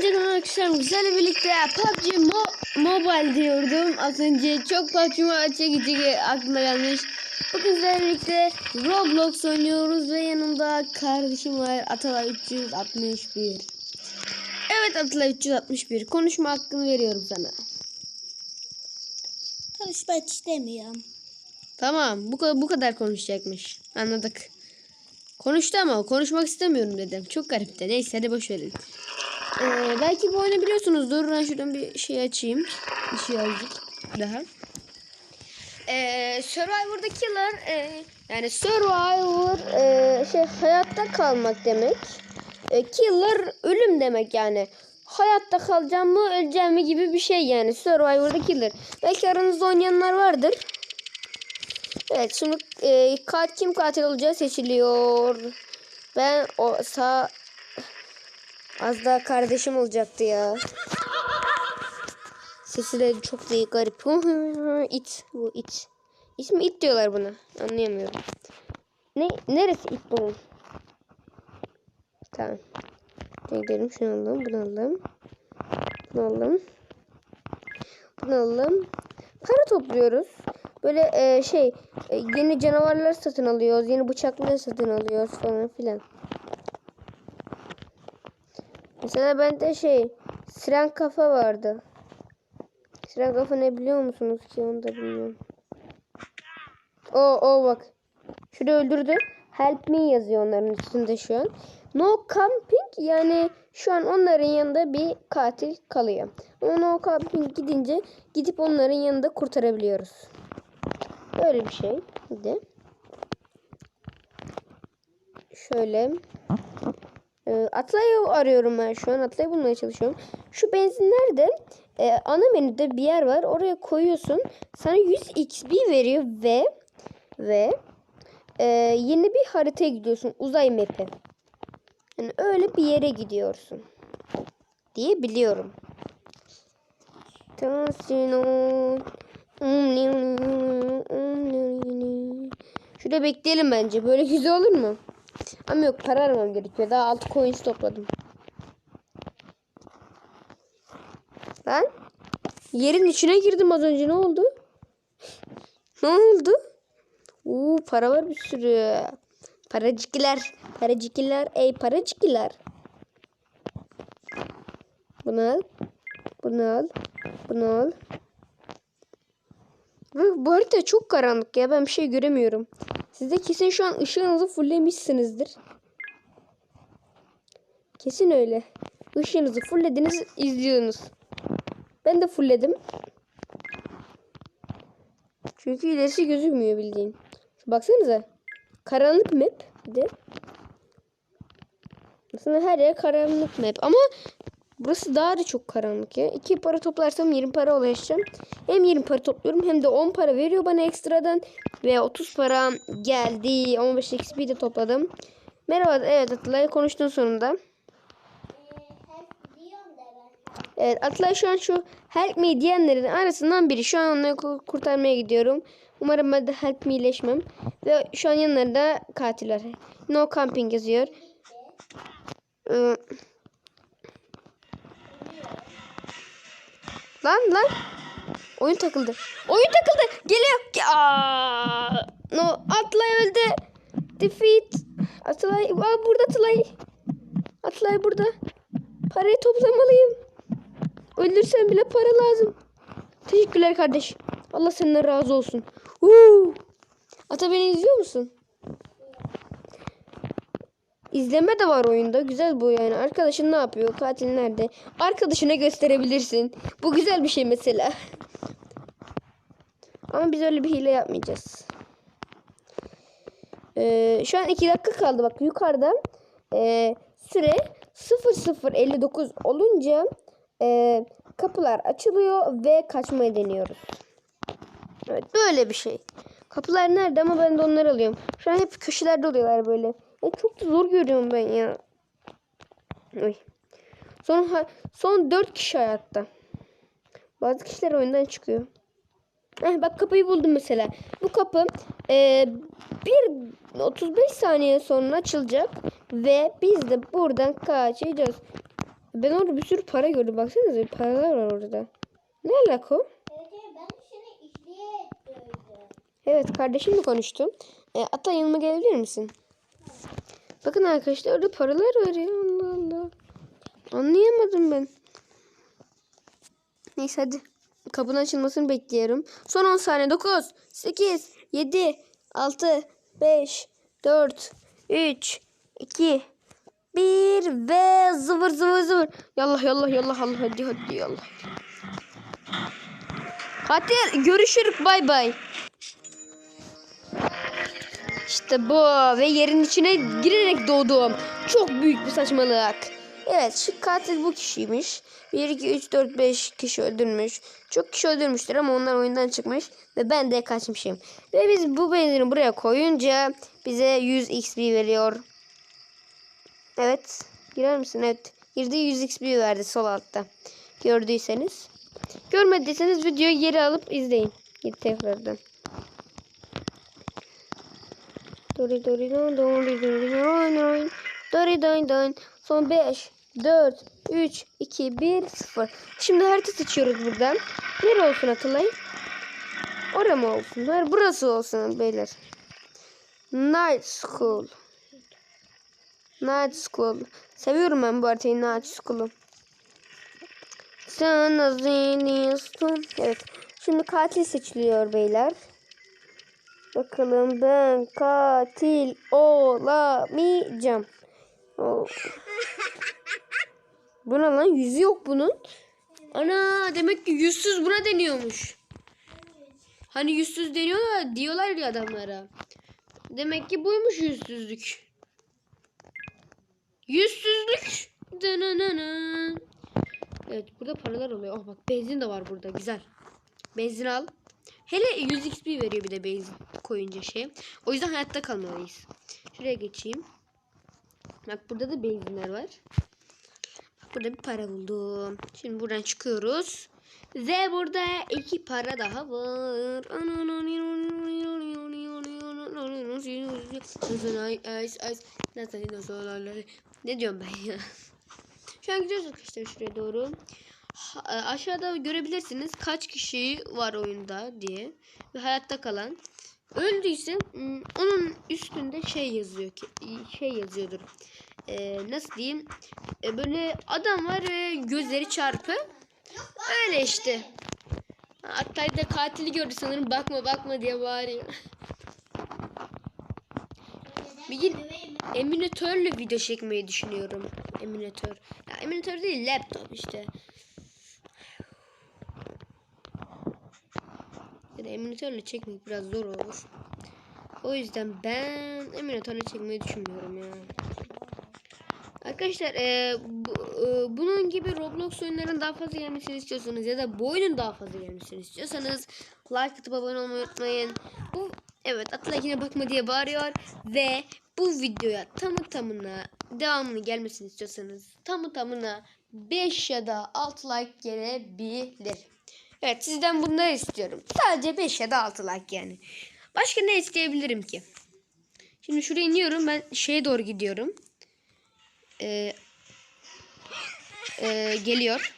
Kanal arkadaşlar güzel birlikte PUBG Mo- Mobile diyordum. Az önce çok PUBG Mobile çekici aklıma gelmiş. Bugün sizlerle birlikte Roblox oynuyoruz ve yanımda kardeşim var Atalay 361. Evet Atalay 361 konuşma hakkını veriyorum sana. Konuşmak istemiyorum. Tamam bu, kadar bu kadar konuşacakmış. Anladık. Konuştu ama konuşmak istemiyorum dedim. Çok garipti. Neyse hadi boş verin. Ee, belki bu oyunu biliyorsunuzdur. Ben şuradan bir şey açayım. Bir şey azıcık daha. Ee, Survivor'da killer e, yani Survivor e, şey hayatta kalmak demek. E, killer ölüm demek yani. Hayatta kalacağım mı öleceğim mi gibi bir şey yani Survivor'da killer. Belki aranızda oynayanlar vardır. Evet şimdi e, kat, kim katil olacağı seçiliyor. Ben o sağ az daha kardeşim olacaktı ya. Sesi de çok değil garip. it bu it. İsmi it diyorlar buna. Anlayamıyorum. Ne neresi it bunun? Tamam. Gidelim şunu alalım, bunu alalım. Bunu alalım. Bunu alalım. Para topluyoruz. Böyle e, şey e, yeni canavarlar satın alıyoruz. Yeni bıçaklar satın alıyoruz falan filan. Mesela bende şey siren kafa vardı. Siren kafa ne biliyor musunuz ki onu da bilmiyorum. O o bak. Şurada öldürdü. Help me yazıyor onların üstünde şu an. No camping yani şu an onların yanında bir katil kalıyor. Ama no camping gidince gidip onların yanında kurtarabiliyoruz. Böyle bir şey. Bir de. Şöyle. Ee, Atlay'ı arıyorum ben şu an. Atlay'ı bulmaya çalışıyorum. Şu benzinlerde e, ana menüde bir yer var. Oraya koyuyorsun. Sana 100 XP veriyor ve ve e, yeni bir haritaya gidiyorsun. Uzay map'i. Yani öyle bir yere gidiyorsun. Diye biliyorum. Tansino. Şurada bekleyelim bence. Böyle güzel olur mu? Ama yok para aramam gerekiyor. Daha 6 coins topladım. Ben yerin içine girdim az önce. Ne oldu? Ne oldu? Oo para var bir sürü. Paracıklar. Paracıklar. Ey paracıklar. Bunu al. Bunu al. Bunu al. Bu, bu harita çok karanlık ya. Ben bir şey göremiyorum. Siz de kesin şu an ışığınızı fulllemişsinizdir. Kesin öyle. Işığınızı fulllediniz, izliyorsunuz. Ben de fullledim. Çünkü ilerisi gözükmüyor bildiğin. Baksanıza. Karanlık map. De. Aslında her yer karanlık map. Ama burası daha da çok karanlık ya. İki para toplarsam 20 para ulaşacağım. Hem 20 para topluyorum hem de 10 para veriyor bana ekstradan. Ve 30 para geldi. 15 XP de topladım. Merhaba. Evet Atılay konuştun sonunda. Evet Atılay şu an şu help me diyenlerin arasından biri. Şu an onları ku- kurtarmaya gidiyorum. Umarım ben de help me iyileşmem. Ve şu an yanlarında katil var. No camping yazıyor. Ee, Lan lan. Oyun takıldı. Oyun takıldı. Geliyor. No Atlay öldü. Defeat. Atlay. Aa, burada Atlay. Atlay burada. Parayı toplamalıyım. Öldürsem bile para lazım. Teşekkürler kardeş. Allah senden razı olsun. Huu. Ata beni izliyor musun? İzleme de var oyunda. Güzel bu yani. Arkadaşın ne yapıyor? Katil nerede? Arkadaşına gösterebilirsin. Bu güzel bir şey mesela. Ama biz öyle bir hile yapmayacağız. Ee, şu an 2 dakika kaldı. Bak yukarıda e, süre 0059 olunca e, kapılar açılıyor ve kaçmayı deniyoruz. Evet böyle bir şey. Kapılar nerede ama ben de onları alıyorum. Şu an hep köşelerde oluyorlar böyle. Ya çok zor görüyorum ben ya. Oy. Son, son 4 kişi hayatta. Bazı kişiler oyundan çıkıyor. Eh, bak kapıyı buldum mesela. Bu kapı e, bir 35 saniye sonra açılacak ve biz de buradan kaçacağız. Ben orada bir sürü para gördüm. Baksanıza paralar var orada. Ne alaka o? Evet ben seni izleyeyim. Evet kardeşimle konuştum. E, ata yanıma gelebilir misin? Bakın arkadaşlar orada paralar var. Allah Allah. Anlayamadım ben. Neyse hadi. Kapının açılmasını bekliyorum. Son 10 saniye. 9, 8, 7, 6, 5, 4, 3, 2, 1 ve zıvır zıvır zıvır. Yallah yallah yallah Allah hadi hadi yallah. Hadi görüşürük bay bay. İşte bu ve yerin içine girerek doğdum. Çok büyük bir saçmalık. Evet şu katil bu kişiymiş. 1, 2, 3, 4, 5 kişi öldürmüş. Çok kişi öldürmüşler ama onlar oyundan çıkmış. Ve ben de kaçmışım. Ve biz bu benzini buraya koyunca bize 100 XP veriyor. Evet. Girer misin? Evet. Girdi 100 XP verdi sol altta. Gördüyseniz. Görmediyseniz videoyu geri alıp izleyin. Git tekrardan. Dori dori don dori dori don don dori don don son 5 4 3 2 1 0 Şimdi harita seçiyoruz buradan. Nere olsun Atılay? Oraya mı olsun? Hayır burası olsun beyler. Night School. Night School. Seviyorum ben bu haritayı Night School'u. Sana zihniyorsun. Evet. Şimdi katil seçiliyor beyler. Bakalım ben katil olamayacağım. Oh. Bu ne lan? Yüzü yok bunun. Ana demek ki yüzsüz buna deniyormuş. Hani yüzsüz deniyorlar diyorlar ya adamlara. Demek ki buymuş yüzsüzlük. Yüzsüzlük. Evet burada paralar oluyor. Oh bak benzin de var burada güzel. Benzin al. Hele 100 XP veriyor bir de benzin koyunca şey. O yüzden hayatta kalmalıyız. Şuraya geçeyim. Bak burada da benzinler var. Bak burada bir para buldum. Şimdi buradan çıkıyoruz. Ve burada iki para daha var. Ne diyorum ben ya? Şu an gidiyoruz arkadaşlar şuraya doğru. E, aşağıda görebilirsiniz kaç kişi var oyunda diye. Ve hayatta kalan. Öldüyse hmm, onun üstünde şey yazıyor ki şey yazıyordur. Ee, nasıl diyeyim? Ee, böyle adam var ve gözleri çarpı. Öyle işte. Hatta da katili gördü sanırım bakma bakma diye bağırıyor. Bir gün eminatörle video çekmeyi düşünüyorum. Eminatör. Ya eminatör değil laptop işte. Eminatörle çekmek biraz zor olur. O yüzden ben eminatörle çekmeyi düşünmüyorum ya. Arkadaşlar e, bu, e, bunun gibi Roblox oyunların daha fazla gelmesini istiyorsanız ya da bu oyunun daha fazla gelmesini istiyorsanız like atıp abone olmayı unutmayın. Bu evet Atla yine bakma diye bağırıyor ve bu videoya tamı tamına devamını gelmesini istiyorsanız tamı tamına 5 ya da 6 like gelebilir. Evet sizden bunları istiyorum. Sadece 5 ya da 6 like yani. Başka ne isteyebilirim ki? Şimdi şuraya iniyorum ben şeye doğru gidiyorum. Ee, e, geliyor.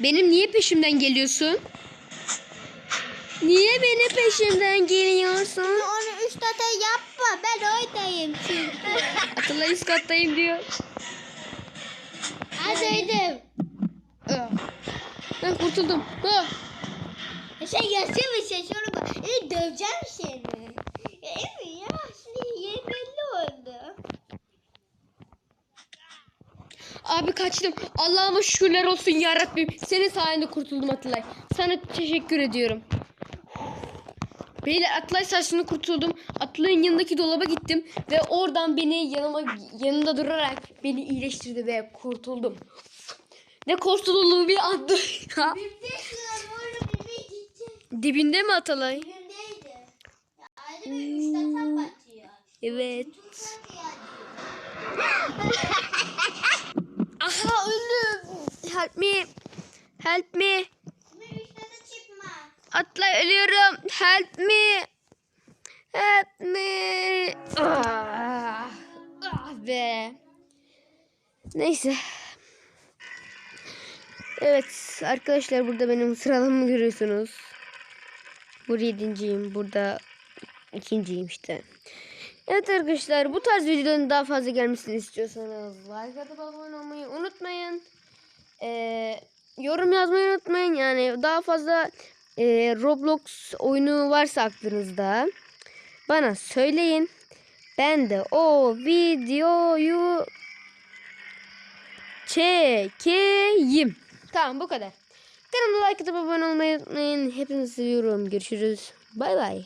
Benim niye peşimden geliyorsun? Niye beni peşimden geliyorsun? Onu üç tane yapma ben oradayım çünkü. Atılay üst kattayım diyor. Ah. Ben kurtuldum. Ah. Sen yazıyor musun? Şunu bak. E, döveceğim seni. Evet ya. Şimdi yeri belli oldu. Abi kaçtım. Allah'ıma şükürler olsun ya Rabbim. Senin sayende kurtuldum Atılay. Sana teşekkür ediyorum. Beyler Atılay sayesinde kurtuldum. Atılay'ın yanındaki dolaba gittim ve oradan beni yanıma yanında durarak beni iyileştirdi ve kurtuldum. Ne kurtulduğumu bir gitti. Dibinde mi Atalay? Tane batıyor. Evet. Aha öldüm. Help me. Help me. Atlay ölüyorum. Help me. Help me. Ah. Ah be. Neyse. Evet arkadaşlar burada benim sıralamamı görüyorsunuz. Burada yedinciyim. Burada ikinciyim işte. Evet arkadaşlar bu tarz videoların daha fazla gelmesini istiyorsanız like atıp abone olmayı unutmayın. Ee, yorum yazmayı unutmayın. Yani daha fazla e, Roblox oyunu varsa aklınızda bana söyleyin. Ben de o videoyu çekeyim. Tamam bu kadar. Kanalıma like atıp abone olmayı unutmayın. Hepinizi seviyorum. Görüşürüz. Bay bay.